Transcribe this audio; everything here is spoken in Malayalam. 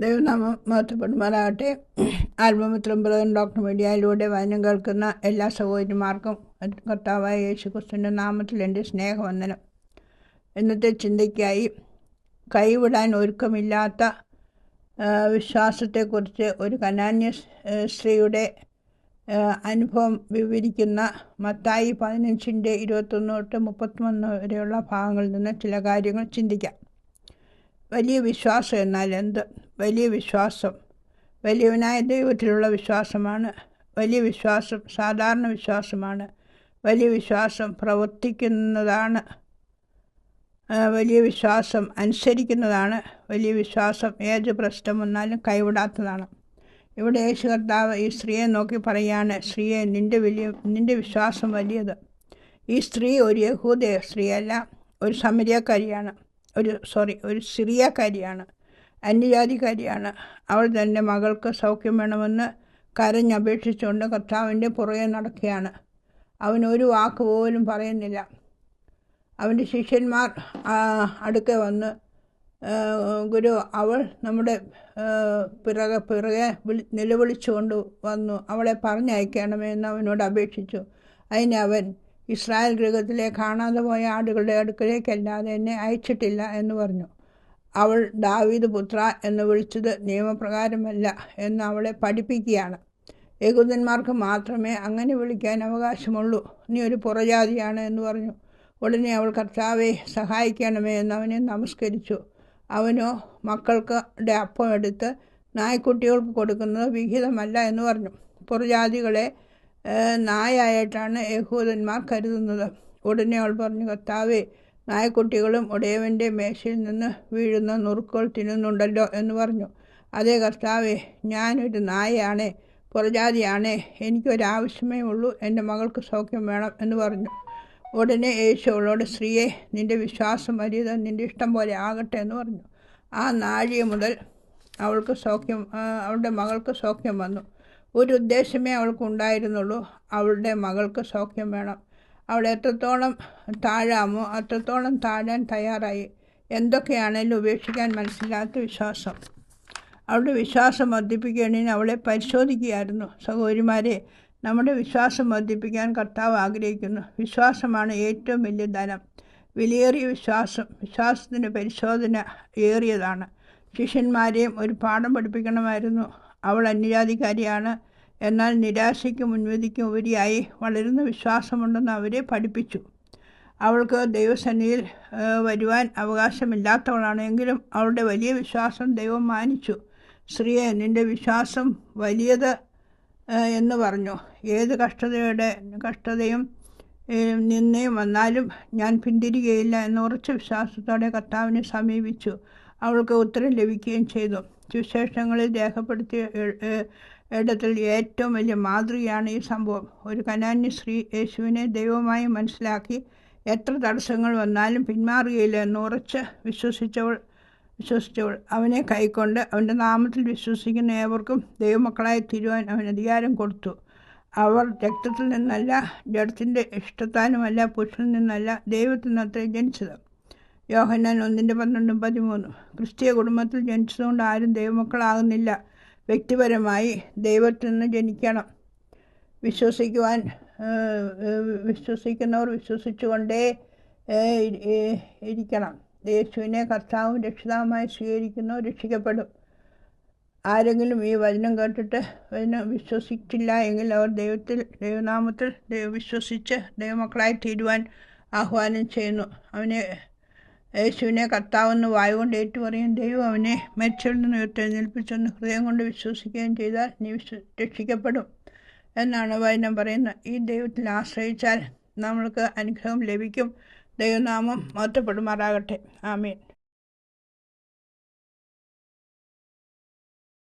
മഹത്വപ്പെടുമാറാകട്ടെ ആൽബമിത്രം ബ്രദർ ഡോക്ടർ മീഡിയയിലൂടെ വചനം കേൾക്കുന്ന എല്ലാ സഹോദരിമാർക്കും കർത്താവായ യേശു ക്രിസ്തുവിന്റെ നാമത്തിൽ എന്റെ സ്നേഹവന്ദനം. ഇന്നത്തെ ചിന്തയ്ക്കായി കൈവിടാൻ ഒരുക്കമില്ലാത്ത വിശ്വാസത്തെക്കുറിച്ച് ഒരു കനാന്യ സ്ത്രീയുടെ അനുഭവം വിവരിക്കുന്ന മത്തായി പതിനഞ്ചിന്റെ ഇരുപത്തൊന്ന് തൊട്ട് മുപ്പത്തൊന്ന് വരെയുള്ള ഭാഗങ്ങളിൽ നിന്ന് ചില കാര്യങ്ങൾ ചിന്തിക്കാം. വലിയ വിശ്വാസം എന്നാൽ എന്ത്? വലിയ വിശ്വാസം. വലിയവനായ ദൈവത്തിലുള്ള വിശ്വാസമാണ്. വലിയ വിശ്വാസം സാധാരണ വിശ്വാസമാണ്. വലിയ വിശ്വാസം പ്രവർത്തിക്കുന്നതാണ്. വലിയ വിശ്വാസം അനുസരിക്കുന്നതാണ്. വലിയ വിശ്വാസം ഏത് പ്രശ്നം വന്നാലും കൈവിടാത്തതാണ്. ഇവിടെ യേശു കർത്താവ് ഈ സ്ത്രീയെ നോക്കി പറയാണ് സ്ത്രീയെ നിന്റെ വലിയ നിന്റെ വിശ്വാസം വലിയത്. ഈ സ്ത്രീ ഒരു യഹൂദ സ്ത്രീയല്ല ഒരു സമരിയക്കാരിയാണ്. ഒരു സോറി ഒരു സിറിയക്കാരിയാണ്. അന്യജാതിക്കാരിയാണ് അവൾ തന്റെ മകൾക്ക് സൗഖ്യം വേണമെന്ന് കരഞ്ഞപേക്ഷിച്ചുകൊണ്ട് കർത്താവിന്റെ പുറകെ നടക്കുകയാണ്. അവൻ ഒരു വാക്ക് പോലും പറയുന്നില്ല. അവന്റെ ശിഷ്യന്മാർ അടുക്കെ വന്ന് ഗുരു അവൾ നമ്മുടെ പിറകെ പിറകെ വിളി നിലവിളിച്ചുകൊണ്ട് വന്നു. അവളെ പറഞ്ഞയക്കണമേ എന്ന് അവനോട് അപേക്ഷിച്ചു. അതിന് അവൻ ഇസ്രായേൽ ഗൃഹത്തിലെ കാണാതെ പോയ ആടുകളുടെ അടുക്കലേക്കല്ലാതെ എന്നെ അയച്ചിട്ടില്ല എന്ന് പറഞ്ഞു. അവൾ ദാവീദ് പുത്ര എന്ന് വിളിച്ചത് നിയമപ്രകാരമല്ല എന്ന് അവളെ പഠിപ്പിക്കുകയാണ്. യഹൂദന്മാർക്ക് മാത്രമേ അങ്ങനെ വിളിക്കാൻ അവകാശമുള്ളൂ. നീ ഒരു പുറജാതിയാണ് എന്ന് പറഞ്ഞു. ഉടനെ അവൾ കർത്താവെ സഹായിക്കണമേ എന്ന് അവനെ നമസ്കരിച്ചു. അവനോ മക്കൾക്ക് അപ്പം എടുത്ത് നായ്ക്കുട്ടികൾക്ക് കൊടുക്കുന്നത് വിഹിതമല്ല എന്ന് പറഞ്ഞു. പുറജാതികളെ നായായിട്ടാണ് യഹൂദന്മാർ കരുതുന്നത്. ഉടനെ അവൾ പറഞ്ഞു കർത്താവെ നായ്ക്കുട്ടികളും ഉടയവന്റെ മേശയിൽ നിന്ന് വീഴുന്ന നുറുക്കുകൾ തിന്നുന്നുണ്ടല്ലോ എന്ന് പറഞ്ഞു. അതേ കർത്താവേ ഞാനൊരു നായയാണേ പുറജാതിയാണേ. എനിക്കൊരാവശ്യമേ ഉള്ളൂ എന്റെ മകൾക്ക് സൗഖ്യം വേണം എന്ന് പറഞ്ഞു. ഉടനെ യേശു അവളോട് സ്ത്രീയെ നിന്റെ വിശ്വാസം വലിയത് നിന്റെ ഇഷ്ടം പോലെ ആകട്ടെ എന്ന് പറഞ്ഞു. ആ നാഴിക മുതൽ അവൾക്ക് സൗഖ്യം അവളുടെ മകൾക്ക് സൗഖ്യം വന്നു. ഒരു ഉദ്ദേശമേ അവൾക്ക് ഉണ്ടായിരുന്നുള്ളൂ. അവളുടെ മകൾക്ക് സൗഖ്യം വേണം. അവൾ എത്രത്തോളം താഴാമോ അത്രത്തോളം താഴാൻ തയ്യാറായി. എന്തൊക്കെയാണേലും ഉപേക്ഷിക്കാൻ മനസ്സിലാത്ത വിശ്വാസം. അവളുടെ വിശ്വാസം വർദ്ധിപ്പിക്കേണ്ടതിന് അവളെ പരിശോധിക്കുകയായിരുന്നു. സഹോദരിമാരെ നമ്മുടെ വിശ്വാസം വർദ്ധിപ്പിക്കാൻ കർത്താവ് ആഗ്രഹിക്കുന്നു. വിശ്വാസമാണ് ഏറ്റവും വലിയ ധനം. വിലയേറിയ വിശ്വാസം വിശ്വാസത്തിന്റെ പരിശോധന ഏറിയതാണ്. ശിഷ്യന്മാരെയും ഒരു പാഠം പഠിപ്പിക്കണമായിരുന്നു. അവൾ അന്യജാതിക്കാരിയാണ്. എന്നാൽ നിരാശയ്ക്കും മുൻവിധിക്കും ഉപരിയായി വളരുന്ന വിശ്വാസമുണ്ടെന്ന് അവരെ പഠിപ്പിച്ചു. അവൾക്ക് ദൈവസന്നിധിയിൽ വരുവാൻ അവകാശമില്ലാത്തവളാണ്. എങ്കിലും അവളുടെ വലിയ വിശ്വാസം ദൈവം മാനിച്ചു. സ്ത്രീയെ നിന്റെ വിശ്വാസം വലിയത് എന്ന് പറഞ്ഞു. ഏത് കഷ്ടതയുടെ കഷ്ടതയും നിന്നെയും വന്നാലും ഞാൻ പിന്തിരികയില്ല എന്ന ഉറച്ച വിശ്വാസത്തോടെ കർത്താവിനെ സമീപിച്ചു. അവൾക്ക് ഉത്തരം ലഭിക്കുകയും ചെയ്തു. എ- എ- ഇടത്തിൽ ഏറ്റവും വലിയ മാതൃകയാണ് ഈ സംഭവം. ഒരു കനാന്യ സ്ത്രീ യേശുവിനെ ദൈവമായി മനസ്സിലാക്കി എത്ര തടസ്സങ്ങൾ വന്നാലും പിന്മാറുകയില്ല എന്ന് ഉറച്ച് വിശ്വസിച്ചവൾ വിശ്വസിച്ചവൾ അവനെ കൈക്കൊണ്ട് അവന്റെ നാമത്തിൽ വിശ്വസിക്കുന്ന ഏവർക്കും ദൈവമക്കളായി തീരുവാൻ അവൻ അധികാരം കൊടുത്തു. അവർ രക്തത്തിൽ നിന്നല്ല ജഡത്തിന്റെ ഇഷ്ടത്താനുമല്ല പുരുഷനിൽ നിന്നല്ല ദൈവത്തിൽ നിന്നത്രേ ജനിച്ചത്. യോഹന്നാൻ ഒന്നിന്റെ പന്ത്രണ്ടും പതിമൂന്നും ക്രിസ്തീയ കുടുംബത്തിൽ ജനിച്ചതുകൊണ്ട് ആരും ദൈവമക്കളാകുന്നില്ല. വ്യക്തിപരമായി ദൈവത്തിൽ നിന്ന് ജനിക്കണം. വിശ്വസിക്കുവാൻ വിശ്വസിക്കുന്നവർ വിശ്വസിച്ചുകൊണ്ടേ ഇരിക്കണം. യേശുവിനെ കർത്താവും രക്ഷിതാവുമായി സ്വീകരിക്കുന്നവർ രക്ഷിക്കപ്പെടും. ആരെങ്കിലും ഈ വചനം കേട്ടിട്ട് വചനം വിശ്വസിച്ചില്ല എങ്കിൽ അവർ ദൈവത്തിൽ ദൈവനാമത്തിൽ ദൈവം വിശ്വസിച്ച് ദൈവമക്കളായി തീരുവാൻ ആഹ്വാനം ചെയ്യുന്നു. അവനെ യേശുവിനെ കർത്താവെന്ന് വായുകൊണ്ട് ഏറ്റുപറയും ദൈവം അവനെ മരിച്ചവരിൽ നിന്ന് ഉയർത്തെഴുന്നേൽപ്പിച്ചെന്ന് ഹൃദയം കൊണ്ട് വിശ്വസിക്കുകയും ചെയ്താൽ നീ രക്ഷിക്കപ്പെടും എന്നാണ് വചനം പറയുന്നത്. ഈ ദൈവത്തിൽ ആശ്രയിച്ചാൽ നമ്മൾക്ക് അനുഗ്രഹം ലഭിക്കും. ദൈവനാമം മഹത്വപ്പെടുമാറാകട്ടെ ആമീൻ.